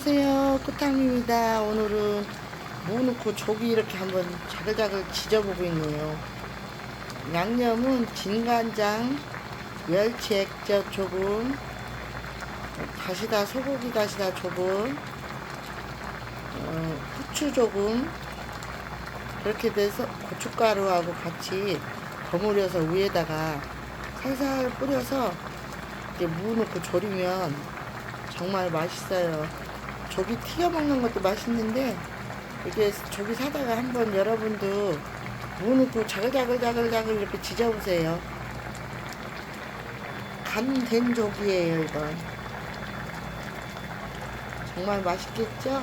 안녕하세요. 끝탕입니다. 오늘은 무 넣고 조기 이렇게 한번 자글자글 지져보고 있네요. 양념은 진간장, 멸치 액젓 조금, 다시다 소고기 다시다 조금, 어, 후추 조금, 그렇게 돼서 고춧가루하고 같이 버무려서 위에다가 살살 뿌려서 이렇게 무 넣고 졸이면 정말 맛있어요. 조기 튀겨 먹는 것도 맛있는데 이게 조기 사다가 한번 여러분도 무 넣고 자글자글자글자글 이렇게 지져보세요. 간된 조기예요 이건. 정말 맛있겠죠?